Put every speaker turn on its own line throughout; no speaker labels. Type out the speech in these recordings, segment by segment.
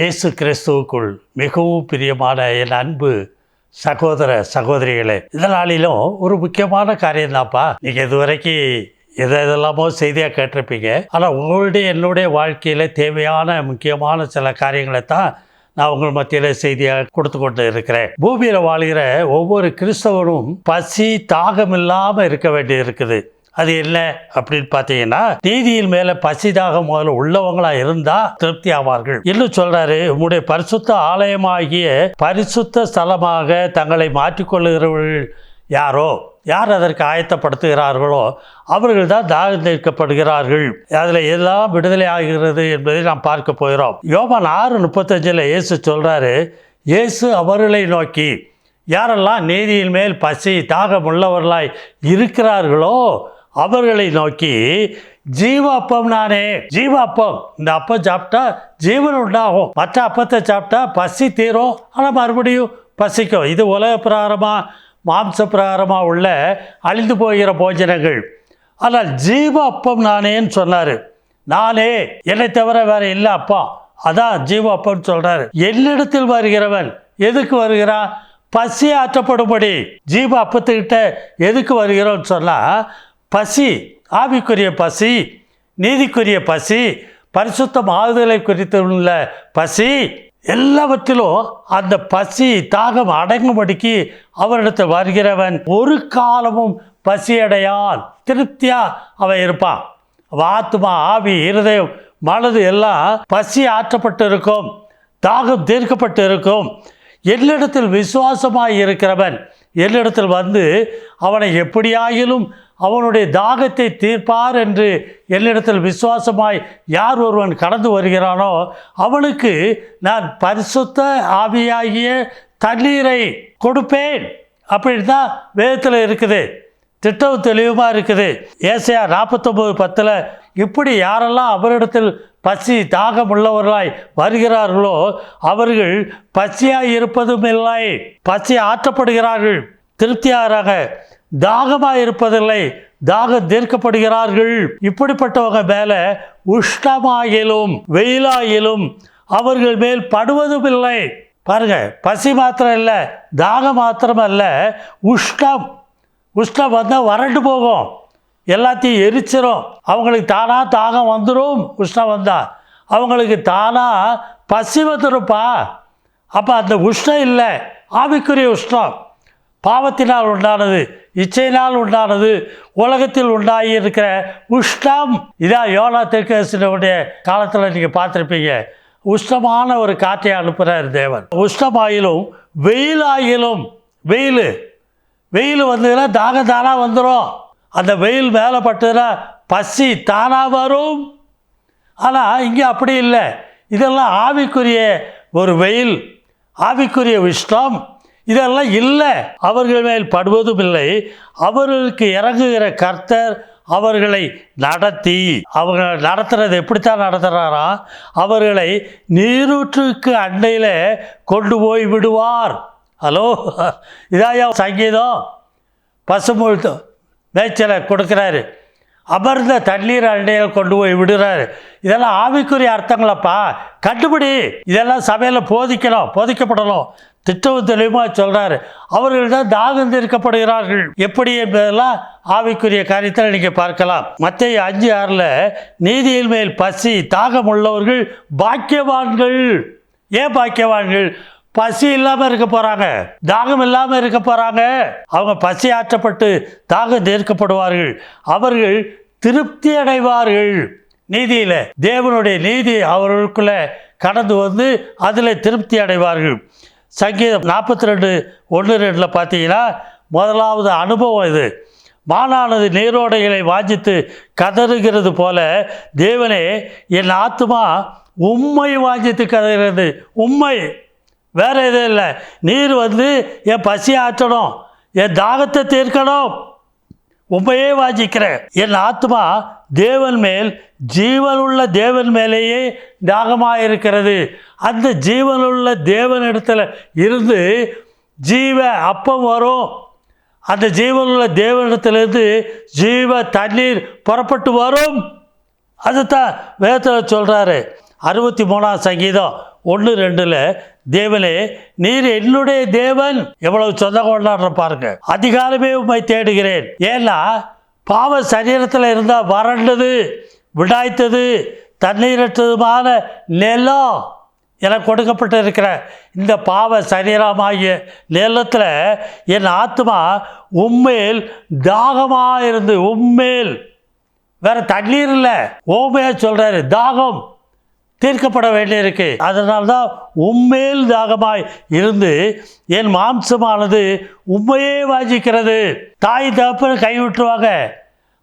இயேசு கிறிஸ்துவுக்குள் மிகவும் பிரியமான என் அன்பு சகோதர சகோதரிகளே இதனாலும் ஒரு முக்கியமான காரியம் தான்ப்பா. நீங்கள் இதுவரைக்கும் எதை இதெல்லாமோ செய்தியாக கேட்டிருப்பீங்க. ஆனால் உங்களுடைய என்னுடைய வாழ்க்கையில் தேவையான முக்கியமான சில காரியங்களை தான் நான் உங்கள் மத்தியில் செய்தியாக கொடுத்து கொண்டு இருக்கிறேன். பூமியில் வாழ்கிற ஒவ்வொரு கிறிஸ்தவனும் பசி தாகம் இல்லாமல் இருக்க வேண்டி இருக்குது அது என்ன அப்படின்னு பார்த்தீங்கன்னா நீதியின் மேல பசி தாகம் முதல்ல உள்ளவங்களா இருந்தா திருப்தி ஆவார்கள் இன்னும் சொல்றாரு உங்களுடைய பரிசுத்த ஆலயமாகிய பரிசுத்த ஸ்தலமாக தங்களை மாற்றிக்கொள்ளுகிறவர்கள் யாரோ? யார் அதற்கு ஆயத்தப்படுத்துகிறார்களோ அவர்கள் தான் தாகம் தீர்க்கப்படுகிறார்கள். அதில் எல்லாம் விடுதலை ஆகிறது என்பதை நாம் பார்க்க போகிறோம். யோவான் ஆறு முப்பத்தஞ்சில் இயேசு சொல்கிறாரு இயேசு அவர்களை நோக்கி யாரெல்லாம் நீதியின் மேல் பசி தாகம் உள்ளவர்களாய் இருக்கிறார்களோ அவர்களை நோக்கி ஜீவ அப்பம் நானே ஜீவ அப்பம் இந்த அப்பம் சாப்பிட்டா ஜீவன் உண்டாகும். மற்ற அப்பத்தை சாப்பிட்டா பசி தீரும். ஆனால் மறுபடியும் பசிக்கும். இது உலக பிரகாரமாக மாம்ச பிரகாரமாக உள்ள அழிந்து போகிற போஜனங்கள். ஆனால் ஜீவ அப்பம் நானேன்னு சொன்னார். நானே என்னை தவிர வேற இல்லை அப்பா. அதான் ஜீவ அப்பம்னு சொல்கிறாரு என்னிடத்தில் வருகிறவன் எதுக்கு வருகிறான் பசி ஆற்றப்படும்படி ஜீவ அப்பத்துக்கிட்ட எதுக்கு வருகிறோன்னு சொன்னால் பசி ஆவிக்குரிய பசி நீதிக்குரிய பசி பரிசுத்தம் ஆறுதலை குறித்து உள்ள பசி எல்லாவற்றிலும் அந்த பசி தாகம் அடங்கும்படிக்கு அவரிடத்தில் வருகிறவன் ஒரு காலமும் பசியடையான். திருப்தியாக அவன் இருப்பான். வாத்துமா ஆத்மா ஆவி இருதயம் மனது எல்லாம் பசி ஆற்றப்பட்டு இருக்கும் தாகம் தீர்க்கப்பட்டு இருக்கும் என்னிடத்தில் விசுவாசமாக இருக்கிறவன் என்னிடத்தில் வந்து அவனை எப்படியாயிலும் அவனுடைய தாகத்தை தீர்ப்பார் என்று என்னிடத்தில் விசுவாசமாய் யார் ஒருவன் கடந்து வருகிறானோ அவனுக்கு நான் பரிசுத்த ஆவியாகிய தண்ணீரை கொடுப்பேன். அப்படின்னு தான் வேதத்தில் இருக்குது. திட்டம் தெளிவுமாக இருக்குது. ஏசையா நாற்பத்தொம்பது பத்தில் இப்படி யாரெல்லாம் அவரிடத்தில் பசி தாகம் உள்ளவர்களாய் வருகிறார்களோ அவர்கள் பசியாய் இருப்பதும் இல்லை. பசி ஆற்றப்படுகிறார்கள். திருப்தியாராக தாகமாக இருப்பதில்லை. தாகம் தீர்க்கப்படுகிறார்கள். இப்படிப்பட்டவங்க மேலே உஷ்ணமாகிலும் வெயிலாயிலும் அவர்கள் மேல் படுவதும் இல்லை. பாருங்க பசி மாத்திரம் இல்லை தாகம் மாத்திரம் அல்ல உஷ்ணம் உஷ்ணம் வந்தால் வறண்டு போகும். எல்லாத்தையும் எரிச்சிரும். அவங்களுக்கு தானாக தாகம் வந்துடும் உஷ்ணம் வந்தால் அவங்களுக்கு தானாக பசி வந்துடும்ப்பா அப்போ அந்த உஷ்ணம் இல்லை. ஆவிக்குரிய உஷ்ணம். பாவத்தினால் உண்டானது இச்சையினால் உண்டானது உலகத்தில் உண்டாகி இருக்கிற உஷ்ணம். இதான் யோனா தெற்கரசனுடைய காலத்தில் நீங்கள் பார்த்துருப்பீங்க. உஷ்ணமான ஒரு காற்றை அனுப்புகிறார் தேவன். உஷ்ணமாயிலும் வெயிலாயிலும் வெயில். வெயில் வந்ததுன்னா தாகம் தானாக வந்துடும் அந்த வெயில் மேலே பட்டதுன்னா பசி தானாக வரும். ஆனால் இங்கே அப்படி இல்லை. இதெல்லாம் ஆவிக்குரிய ஒரு வெயில் ஆவிக்குரிய விஷ்ணம் இதெல்லாம் இல்லை. அவர்கள் மேல் படுவதும் இல்லை. அவர்களுக்கு இறங்குகிற கர்த்தர் அவர்களை நடத்தி அவங்க நடத்துறது எப்படித்தான் நடத்துகிறாரா அவர்களை நீரூற்றுக்கு அண்டையில் கொண்டு போய் விடுவார். ஹலோ இதாயா சங்கீதம்? பசுமுழுத்து மேய்ச்சலை கொடுக்குறாரு. அமர்ந்த தண்ணீர் அண்டையில் கொண்டு போய் விடுறாரு. இதெல்லாம் ஆவிக்குரிய அர்த்தங்களப்பா. கண்டுபிடி. இதெல்லாம் சபையில் போதிக்கணும் போதிக்கப்படணும். திட்டவும் தெளிவாக சொல்கிறாரு அவர்கள் தான் தாகம் தீர்க்கப்படுகிறார்கள். எப்படி என்பதெல்லாம் ஆவிக்குரிய காரியத்தில் நீங்கள் பார்க்கலாம். மற்ற அஞ்சு ஆறில் நீதியின் மேல் பசி தாகம் உள்ளவர்கள் பாக்கியவான்கள். ஏன் பாக்கியவான்கள்? பசி இல்லாமல் இருக்க போகிறாங்க தாகம் இல்லாமல் இருக்க போகிறாங்க அவங்க பசி ஆற்றப்பட்டு தாகம் தீர்க்கப்படுவார்கள். அவர்கள் திருப்தி அடைவார்கள். நீதியில் தேவனுடைய நீதி அவர்களுக்குள்ள கடந்து வந்து அதில் திருப்தி அடைவார்கள். சங்கீதம் நாற்பத்தி ரெண்டு ஒன்று ரெண்டில் பார்த்தீங்கன்னா முதலாவது அனுபவம் இது. மானானது நீரோடைகளை வாஞ்சித்து கதறுகிறது போல தேவனே என் ஆத்துமா உண்மை வாஞ்சித்து கதறுகிறது. உண்மை வேற எதுவும் இல்லை. நீர் வந்து என் பசி ஆற்றணும். என் தாகத்தை தீர்க்கணும். உண்மையே வாஜிக்கிறேன் என் ஆத்மா தேவன் மேல் ஜீவனுள்ள தேவன் மேலேயே தாகமாக இருக்கிறது அந்த ஜீவனுள்ள தேவனிடத்தில் இருந்து ஜீவ அப்பம் வரும். அந்த ஜீவனுள்ள தேவனிடத்திலிருந்து ஜீவ தண்ணீர் புறப்பட்டு வரும். அதுதான் வேதத்தில் சொல்கிறாரு அறுபத்தி மூணாம் சங்கீதம். ஒன்று ரெண்டில் தேவனே நீர் என்னுடைய தேவன். எவ்வளவு சொந்த கொண்டாடுற பாருங்க. அதிகாலமே உண்மை தேடுகிறேன். ஏன்னா பாவ சரீரத்தில் இருந்தால் வறண்டது விடாய்த்தது தண்ணீரற்றதுமான நிலம் எனக்கு கொடுக்கப்பட்டிருக்கிற இந்த பாவ சரீரமாகிய நிலத்தில் என் ஆத்மா உண்மையில் தாகமாக இருந்து உண்மையில் வேற தண்ணீர் இல்லை. ஓமையாக சொல்கிறாரு தாகம். தீர்க்கப்பட வேண்டியிருக்கு. அதனால்தான் தான் தாகமாய் இருந்து என் மாம்சமானது உண்மையே வாஞ்சிக்கிறது. தாய் தகப்பனை கைவிட்டுருவாங்க.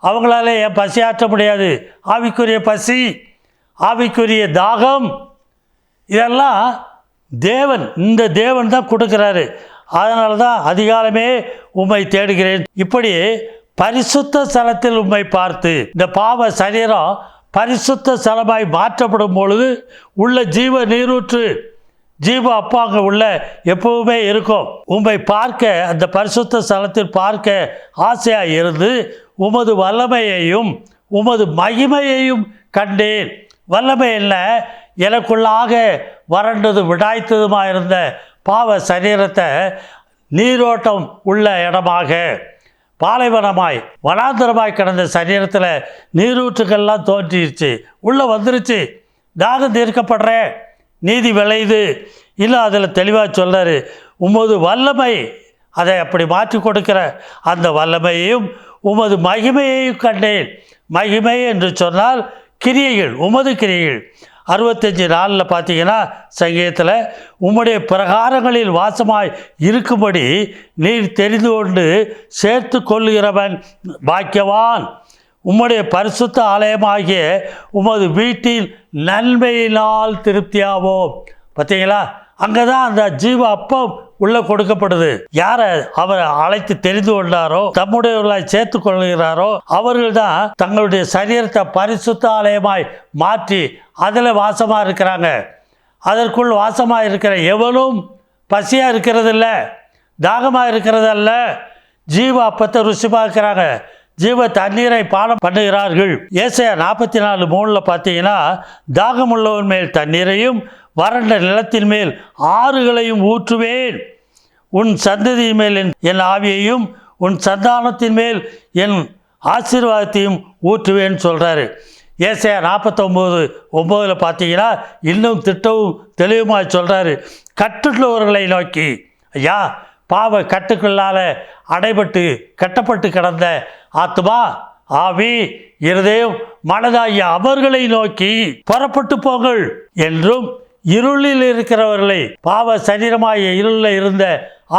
அவங்களால என் பசியாற்ற முடியாது. ஆவிக்குரிய பசி ஆவிக்குரிய தாகம் இதெல்லாம் தேவன் இந்த தேவன் தான் கொடுக்குறாரு. அதனால தான் அதிகாலமே உண்மை தேடுகிறேன். இப்படி பரிசுத்த ஸ்தலத்தில் உண்மை பார்த்து இந்த பாவ சரீரம் பரிசுத்த சலமாய் மாற்றப்படும் பொழுது உள்ள ஜீவ நீரூற்று ஜீவ அப்பா அங்கே உள்ள எப்பவுமே இருக்கும். உம்மை பார்க்க அந்த பரிசுத்த ஸ்தலத்தில் பார்க்க ஆசையாக இருந்து உமது வல்லமையையும் உமது மகிமையையும் கண்டேன். வல்லமை இல்லை எனக்குள்ளாக வறண்டது விடாய்த்ததுமா இருந்த பாவ சரீரத்தை நீரோட்டம் உள்ள இடமாக பாலைவனமாய் வனாந்தரமாய் கிடந்த சரீரத்தில் நீரூற்றுக்கள்லாம் தோன்றிருச்சு. உள்ளே வந்துருச்சு. தாகம் தீர்க்கப்படுறேன் நீதி விளையுது. இல்லை அதில் தெளிவாக சொல்றாரு உமது வல்லமை அதை அப்படி மாற்றி கொடுக்கிற அந்த வல்லமையையும் உமது மகிமையையும் கண்டேன். மகிமை என்று சொன்னால் கிரியைகள் உமது கிரியைகள். அறுபத்தஞ்சு நாளில் பார்த்தீங்கன்னா சங்கீதத்தில் உம்முடைய பிரகாரங்களில் வாசமாய் இருக்கும்படி நீர் தெரிந்து கொண்டு சேர்த்து கொள்ளுகிறவன் பாக்கியவான். உம்முடைய பரிசுத்த ஆலயமாகிய உமது வீட்டில் நன்மையினால் திருப்தியாவோம். பார்த்தீங்களா அங்கே தான் அந்த ஜீவ அப்பம் உள்ள கொடுக்கப்படுது. யாரை அவர் அழைத்து தெரிந்து கொண்டாரோ தம்முடையவர்களாய் சேர்த்து கொள்கிறாரோ அவர்கள் தான் தங்களுடைய சரீரத்தை பரிசுத்த ஆலயமாய் மாற்றி அதில் வாசமாக இருக்கிறாங்க. அதற்குள் வாசமாக இருக்கிற எவனும் பசியாக இருக்கிறதில்ல தாகமாக இருக்கிறதல்ல. ஜீவ அப்பத்தை ருசி பார்க்குறாங்க. ஜீவ தண்ணீரை பானம் பண்ணுகிறார்கள். ஏசையா நாற்பத்தி நாலு மூணில் பார்த்தீங்கன்னா தாகமுள்ளவன் மேல் தண்ணீரையும் வறண்ட நிலத்தின் மேல் ஆறுகளையும் ஊற்றுவேன். உன் சந்ததியின் மேல் என் என் ஆவியையும் உன் சந்தானத்தின் மேல் என் ஆசீர்வாதத்தையும் ஊற்றுவேன்னு சொல்கிறாரு ஏசையா நாற்பத்தொம்போது ஒம்போதில் பார்த்தீங்கன்னா இன்னும் திட்டவும் தெளிவுமாக சொல்கிறாரு கட்டுள்ளவர்களை நோக்கி ஐயா பாவ கட்டுக்குள்ளால் அடைபட்டு கட்டப்பட்டு கிடந்த ஆத்மா ஆவி இருதயம் மனதாகிய அவர்களை நோக்கி புறப்பட்டு போங்கள் என்றும் இருளில் இருக்கிறவர்களை பாவ சரீரமாகிய இருளில் இருந்த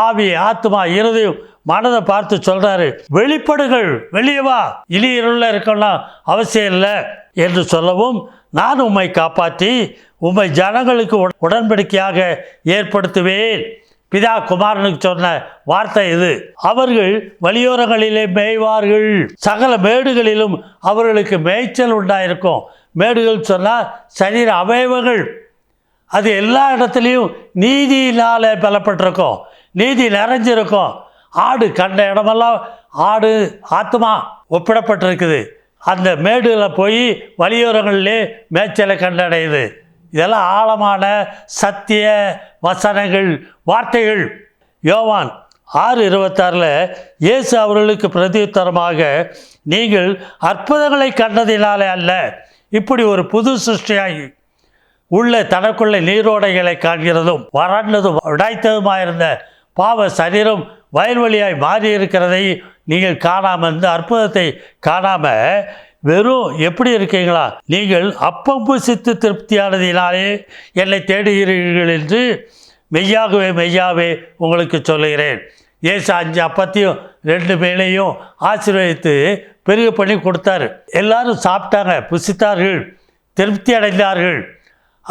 ஆவி ஆத்மா இருதயம் மனதை பார்த்து சொல்றாரு வெளிப்படுகள் வெளியே வா. இனி இருளில் இருக்கலாம் அவசியம் இல்லை என்று சொல்லவும் நான் உம்மை காப்பாற்றி உம்மை ஜனங்களுக்கு உடன்படிக்கையாக ஏற்படுத்துவேன். பிதா குமாரனுக்கு சொன்ன வார்த்தை இது. அவர்கள் வழியோரங்களிலே மேய்வார்கள். சகல மேடுகளிலும் அவர்களுக்கு மேய்ச்சல் உண்டாயிருக்கும். மேடுகள் சொன்னால் சரீர அவயவங்கள். அது எல்லா இடத்துலையும் நீதியினால் பலப்பட்டிருக்கும். நீதி நிறைஞ்சிருக்கும். ஆடு கண்ட இடமெல்லாம் ஆடு ஆத்மா ஒப்பிடப்பட்டிருக்குது. அந்த மேடுல போய் வழியோரங்களிலே மேய்ச்சலை கண்டடையுது. இதெல்லாம் ஆழமான சத்திய வசனங்கள் வார்த்தைகள். யோவான் ஆறு இருபத்தாறில் இயேசு அவர்களுக்கு பிரதியுத்தரமாக நீங்கள் அற்புதங்களை கண்டதினாலே அல்ல இப்படி ஒரு புது சிருஷ்டியாகி உள்ள தனக்குள்ள நீரோடைகளை காண்கிறதும் வறண்டதும் உடைத்ததுமாயிருந்த பாவ சரீரம் வயல்வெளியாய் மாறி இருக்கிறதை நீங்கள் காணாமல் இந்த அற்புதத்தை காணாமல் வெறும் எப்படி இருக்கீங்களா? நீங்கள் அப்பம் புசித்து திருப்தியானதினாலே என்னை தேடுகிறீர்கள் என்று மெய்யாகவே மெய்யாவே உங்களுக்கு சொல்லுகிறேன். ஏசு அஞ்சு அப்பத்தையும் ரெண்டு மேலையும் ஆசீர்வதித்து பெரிய பண்ணி கொடுத்தாரு. எல்லாரும் சாப்பிட்டாங்க புசித்தார்கள் திருப்தி அடைந்தார்கள்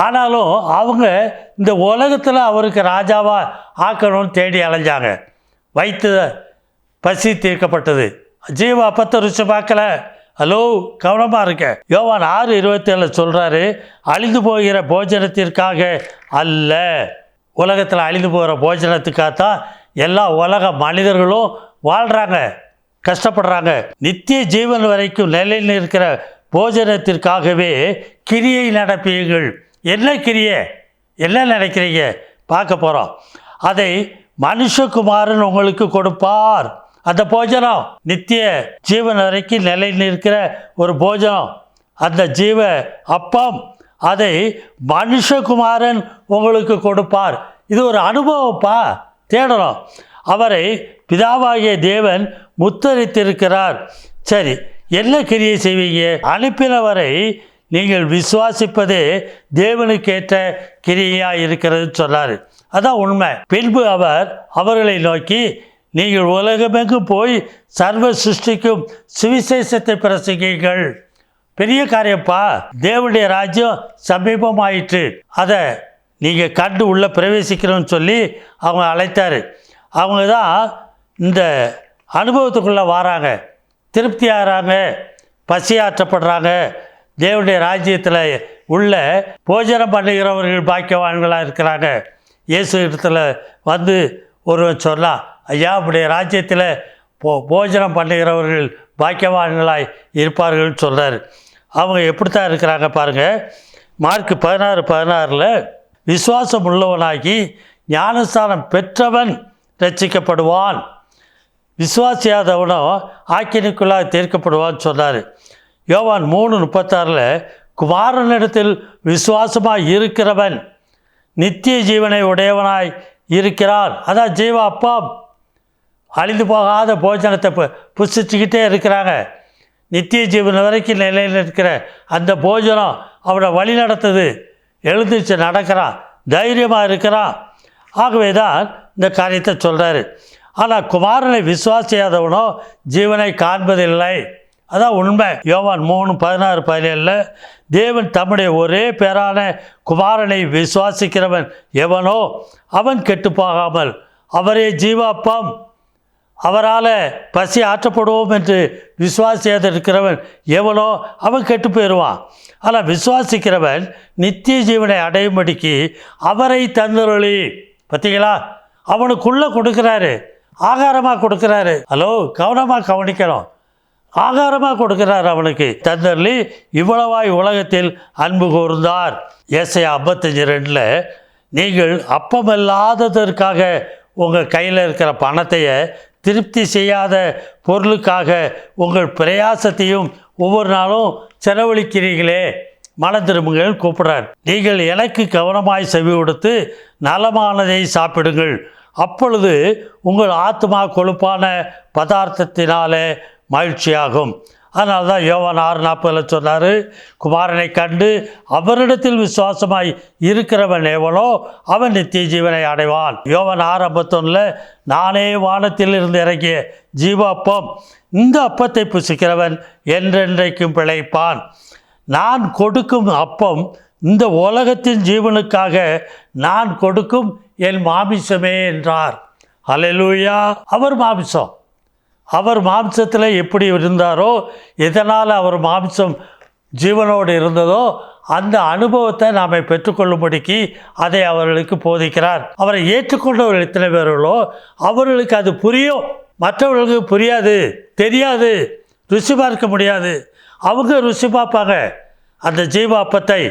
ஆனாலும் அவங்க இந்த உலகத்தில் அவருக்கு ராஜாவாக ஆக்கணும்னு தேடி அலைஞ்சாங்க. வைத்து பசி தீர்க்கப்பட்டது. ஜீவ அப்பத்தை ருசி பார்க்கல. ஹலோ கவனமாக இருக்க யோவான் ஆறு இருபத்தேழு சொல்கிறாரு அழிந்து போகிற போஜனத்திற்காக அல்ல. உலகத்தில் அழிந்து போகிற போஜனத்துக்காகத்தான் எல்லா உலக மனிதர்களும் வாழ்கிறாங்க கஷ்டப்படுறாங்க. நித்திய ஜீவன் வரைக்கும் நிலையில் இருக்கிற போஜனத்திற்காகவே கிரியை நடப்பீர்கள் என்ன கிரியை என்ன நினைக்கிறீங்க? பார்க்க போகிறோம் அதை மனுஷகுமாரன் உங்களுக்கு கொடுப்பார். அந்த போஜனம் நித்திய ஜீவன் வரைக்கும் நிலை நிற்கிற ஒரு போஜனம். அந்த ஜீவ அப்பம் அதை மனுஷகுமாரன் உங்களுக்கு கொடுப்பார். இது ஒரு அனுபவப்பா? தேடணும். அவரை பிதாவாகிய தேவன் முத்தரித்திருக்கிறார். சரி என்ன கிரியை செய்வீங்க? அனுப்பினவரை நீங்கள் விசுவாசிப்பதே தேவனுக்கேற்ற கிரியா இருக்கிறதுன்னு சொன்னார். அதான் உண்மை. பின்பு அவர் அவர்களை நோக்கி நீங்கள் உலகமெங்கும் போய் சர்வ சிருஷ்டிக்கும் சுவிசேஷத்தை பிரசங்கிங்கள் பெரிய காரியப்பா தேவனுடைய ராஜ்யம் சமீபமாயிற்று. அதை நீங்கள் கண்டு உள்ளே பிரவேசிக்கணும்னு சொல்லி அவங்க அழைத்தார். அவங்க தான் இந்த அனுபவத்துக்குள்ளே வராங்க. திருப்தி ஆகிறாங்க பசியாற்றப்படுறாங்க. தேவனுடைய ராஜ்யத்தில் உள்ள போஜனம் பண்ணுகிறவர்கள் பாக்கியவான்களாக இருக்கிறாங்க. இயேசு இடத்துல வந்து ஒருவன் சொன்னான் ஐயா உடைய ராஜ்யத்தில் போ போஜனம் பண்ணுகிறவர்கள் பாக்கியவான்களாய் இருப்பார்கள்னு சொல்கிறார் அவங்க எப்படி தான் இருக்கிறாங்க பாருங்கள் மார்க் பதினாறு பதினாறில் விசுவாசம் உள்ளவனாகி ஞானஸ்தானம் பெற்றவன் ரட்சிக்கப்படுவான் விசுவாசியாதவனோ ஆக்கினிக்குள்ளாக தீர்க்கப்படுவான்னு சொன்னார். யோவான் மூணு முப்பத்தாறில் குமாரனிடத்தில் விசுவாசமாக இருக்கிறவன் நித்திய ஜீவனை உடையவனாய் இருக்கிறான். அதான் ஜீவ அப்பா அழிந்து போகாத போஜனத்தை பு புசிச்சுக்கிட்டே இருக்கிறாங்க. நித்திய ஜீவன் வரைக்கும் நிலையில் இருக்கிற அந்த போஜனம் அவனை வழி நடத்துது. எழுந்துச்சு நடக்கிறான். தைரியமாக இருக்கிறான். ஆகவே தான் இந்த காரியத்தை சொல்கிறாரு ஆனால் குமாரனை விசுவாசியாதவனோ ஜீவனை காண்பதில்லை. அதான் உண்மை. யோவான் மூணு பதினாறு பதினேழில் தேவன் தம்முடைய ஒரே பேரான குமாரனை விசுவாசிக்கிறவன் எவனோ அவன் கெட்டு போகாமல் அவரே ஜீவாப்பம். அவரால் பசி ஆற்றப்படுவோம் என்று விசுவாசியாதிருக்கிறவன் எவனோ அவன் கெட்டு போயிடுவான் ஆனால் விசுவாசிக்கிறவன் நித்திய ஜீவனை அடையும்படிக்கு அவரை தந்தருளி. பார்த்தீங்களா? அவனுக்குள்ளே கொடுக்குறாரு. ஆகாரமாக கொடுக்குறாரு. ஹலோ கவனமாக கவனிக்கணும். ஆகாரமாக கொடுக்கிறார் அவனுக்கு. தந்தர்லி இவ்வளவாய் உலகத்தில் அன்பு கூர்ந்தார். ஏசை ஐம்பத்தஞ்சு ரெண்டில் நீங்கள் அப்பமில்லாததற்காக உங்கள் கையில் இருக்கிற பணத்தைய திருப்தி செய்யாத பொருளுக்காக உங்கள் பிரயாசத்தையும் ஒவ்வொரு நாளும் செலவழிக்கிறீர்களே மன திரும்புங்கள் கூப்பிடுறார். நீங்கள் எனக்கு கவனமாய் செவி கொடுத்து நலமானதை சாப்பிடுங்கள். அப்பொழுது உங்கள் ஆத்மா கொழுப்பான பதார்த்தத்தினாலே மகிழ்ச்சியாகும். அதனால தான் யோவான் ஆறு நாற்பதில் சொன்னார் குமாரனை கண்டு அவரிடத்தில் விசுவாசமாய் இருக்கிறவன் எவனோ அவன் நித்திய ஜீவனை அடைவான். யோவான் ஆறு ஐம்பத்தொன்னில் நானே வானத்தில் இருந்து இறங்கிய ஜீவ அப்பம் இந்த அப்பத்தை புசிக்கிறவன் என்றென்றைக்கும் பிழைப்பான். நான் கொடுக்கும் அப்பம் இந்த உலகத்தின் ஜீவனுக்காக நான் கொடுக்கும் என் மாமிசமே என்றார். ஹalleluya! அவர் மாமிசம். அவர் மாம்சத்தில் எப்படி இருந்தாரோ எதனால் அவர் மாம்சம் ஜீவனோடு இருந்ததோ அந்த அனுபவத்தை நாம் பெற்றுக்கொள்ளும்படிக்கு அதை அவர்களுக்கு போதிக்கிறார். அவரை ஏற்றுக்கொண்டவர்கள் எத்தனை பேர்களோ அவர்களுக்கு அது புரியும். மற்றவர்களுக்கு புரியாது தெரியாது ருசி பார்க்க முடியாது. அவங்க ருசி பார்ப்பாங்க. அந்த ஜீவ அப்பத்தை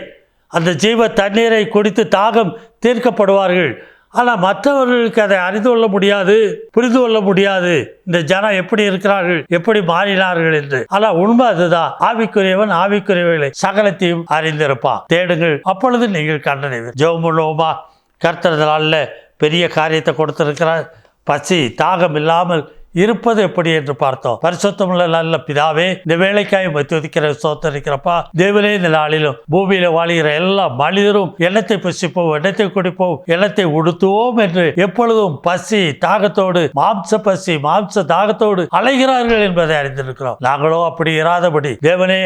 அந்த ஜீவ தண்ணீரை குடித்து தாகம் தீர்க்கப்படுவார்கள். ஆனால் மற்றவர்களுக்கு அதை அறிந்து கொள்ள முடியாது புரிந்து கொள்ள முடியாது. இந்த ஜனம் எப்படி இருக்கிறார்கள் எப்படி மாறினார்கள் என்று. ஆனால் உண்மை அதுதான். ஆவிக்குரியவன் ஆவிக்குரியவர்களை சகலத்தையும் அறிந்திருப்பான். தேடுங்கள். அப்பொழுது நீங்கள் கண்டனைவர் ஜெவமுலோமா கர்த்தர் பெரிய காரியத்தை கொடுத்திருக்கிறார். பசி தாகம் இல்லாமல் இருப்பது எப்படி என்று பார்த்தோம். பரிசுத்தமுள்ள நல்ல பிதாவே இந்த வேலைக்காய் மத்தியதிக்கிற சோத்தரிக்கிறப்பா தேவனே இந்த நாளிலும் பூமியில வாழ்கிற எல்லா மனிதரும் எண்ணத்தை புசிப்போம் எண்ணத்தை குடிப்போம் எண்ணத்தை உடுத்துவோம் என்று எப்பொழுதும் பசி தாகத்தோடு மாம்ச பசி மாம்ச தாகத்தோடு அலைகிறார்கள் என்பதை அறிந்திருக்கிறோம். நாங்களோ அப்படி இராதபடி தேவனே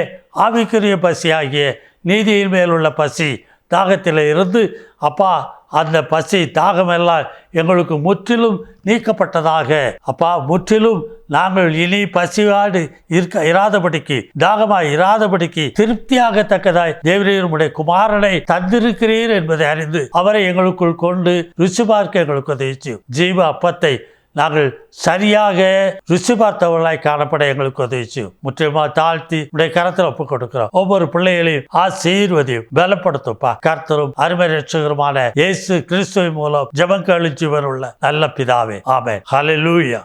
ஆவிக்குரிய பசி ஆகிய நீதியின் மேல் உள்ள பசி தாகத்தில் இருந்து அப்பா அந்த பசி தாகமெல்லாம் எங்களுக்கு முற்றிலும் நீக்கப்பட்டதாக. அப்பா முற்றிலும் நாங்கள் இனி பசியாடு இருக்க இராதபடிக்கு தாகமாய் இராதபடிக்கு திருப்தியாகத்தக்கதாய் தேவரீருடைய குமாரனை தந்திருக்கிறீர் என்பதை அறிந்து அவரை எங்களுக்குள் கொண்டு ருசி பார்க்க எங்களுக்கு உதவிச்சு ஜீவ அப்பத்தை நாங்கள் சரியாக ருசி பார்த்தவர்களாய் காணப்பட எங்களுக்கு உதவி செய்யும் முற்றிலுமாக தாழ்த்தி உடைய கரத்தில் ஒப்புக் கொடுக்கிறோம் ஒவ்வொரு பிள்ளைகளையும் ஆசீர்வதியும் பலப்படுத்துப்பா கர்த்தரும் அருமை ரட்சகருமான இயேசு கிறிஸ்துவின் மூலம் ஜபம் ஜீவன் உள்ள நல்ல பிதாவே. ஆமே ஹலலூயா